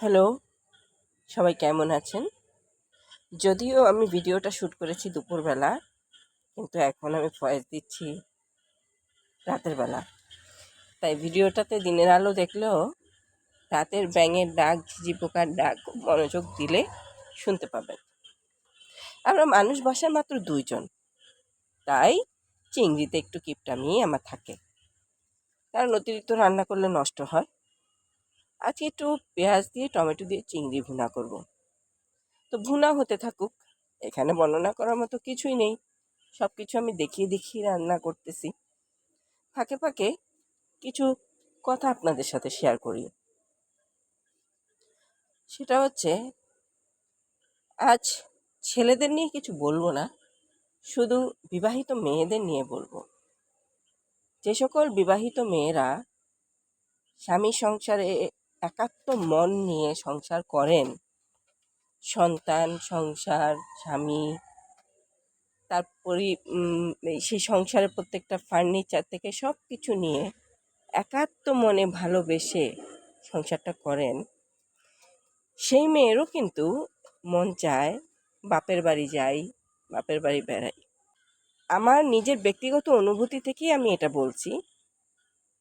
Hello, সবাই কেমন আছেন? যদিও আমি ভিডিওটা শ্যুট করেছি দুপুরবেলা, কিন্তু এখন আমি ভয়েস দিচ্ছি রাতের বেলা। তাই ভিডিওটাতে দিনের আলো দেখলেও রাতের ব্যাঙের ডাক, ঝিঝি পোকার ডাক মনোযোগ দিলে শুনতে পাবেন। আমরা মানুষ বাসার মাত্র দুইজন, তাই চিংড়িতে একটু কিপটামি আমার থাকে। কারণ অতিরিক্ত রান্না করলে নষ্ট হয়। আজকে একটু পেঁয়াজ দিয়ে, টমেটো দিয়ে চিংড়ি ভুনা করব। তো ভুনা হতে থাকুক, এখানে বর্ণনা করার মতো কিছুই নেই। সব কিছু আমি দেখিয়ে দেখিয়ে রান্না করতেছি। ফাঁকে ফাঁকে কিছু কথা আপনাদের সাথে শেয়ার করি। সেটা হচ্ছে, আজ ছেলেদের নিয়ে কিছু বলব না, শুধু বিবাহিত মেয়েদের নিয়ে বলব। যে সকল বিবাহিত মেয়েরা স্বামী সংসারে একাত্ম মন নিয়ে সংসার করেন। সন্তান, সংসার, স্বামী তারপরে সেই সংসারের প্রত্যেকটা ফার্নিচার থেকে সব কিছু নিয়ে একাত্ম মনে ভালোবেসে সংসারটা করেন। সেই মেয়েরও কিন্তু মন চায়, বাপের বাড়ি যাই, বাপের বাড়ি বেড়াই। আমার নিজের ব্যক্তিগত অনুভূতি থেকেই আমি এটা বলছি।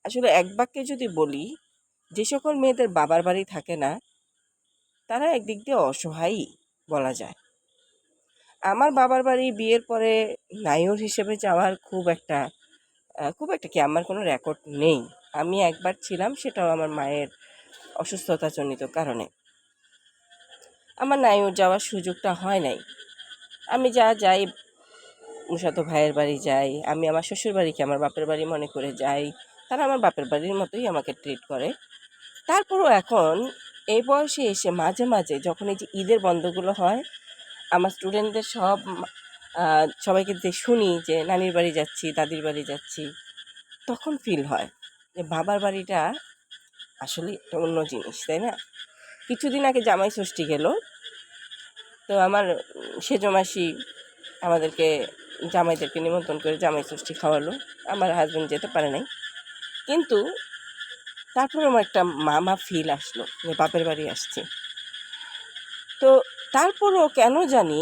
আসলে এক বাক্যে যদি বলি যে সকল মেয়েদের বাবার বাড়ি থাকে না, তারা একদিক দিয়ে অসহায়ই বলা যায়। আমার বাবার বাড়ি বিয়ের পরে নায়র হিসেবে যাওয়ার খুব একটা খুব একটা কি আমার কোনো রেকর্ড নেই। আমি একবার ছিলাম, সেটাও আমার মায়ের অসুস্থতাজনিত কারণে। আমার নায়র যাওয়ার সুযোগটা হয় নাই। আমি যা যাই মুসাতো ভাইয়ের বাড়ি যাই, আমি আমার শ্বশুর বাড়িকে আমার বাপের বাড়ি মনে করে যাই। তারা আমার বাপের বাড়ির মতোই আমাকে ট্রিট করে। তারপরও এখন এই বয়সে এসে মাঝে মাঝে যখন এই যে ঈদের বন্ধগুলো হয়, আমার স্টুডেন্টদের সব সবাইকে যে শুনি যে নানির বাড়ি যাচ্ছি, দাদির বাড়ি যাচ্ছি, তখন ফিল হয় যে বাবার বাড়িটা আসলে একটা অন্য জিনিস, তাই না? কিছুদিন আগে জামাই ষষ্ঠী গেল, তো আমার সেজ মাসি আমাদেরকে জামাইদেরকে নিমন্ত্রণ করে জামাই ষষ্ঠী খাওয়ালো। আমার হাজব্যান্ড যেতে পারে নাই। কিন্তু তারপর আমার একটা মামা ফিল আসলো যে বাপের বাড়ি আসছে। তো তারপরও কেন জানি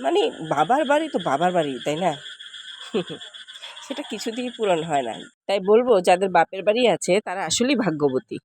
মানে বাবার বাড়ি তো বাবার বাড়ি, তাই না? সেটা কিছুতেই পূরণ হয় না তাই বলব, যাদের বাপের বাড়ি আছে, তারা আসলেই ভাগ্যবতী।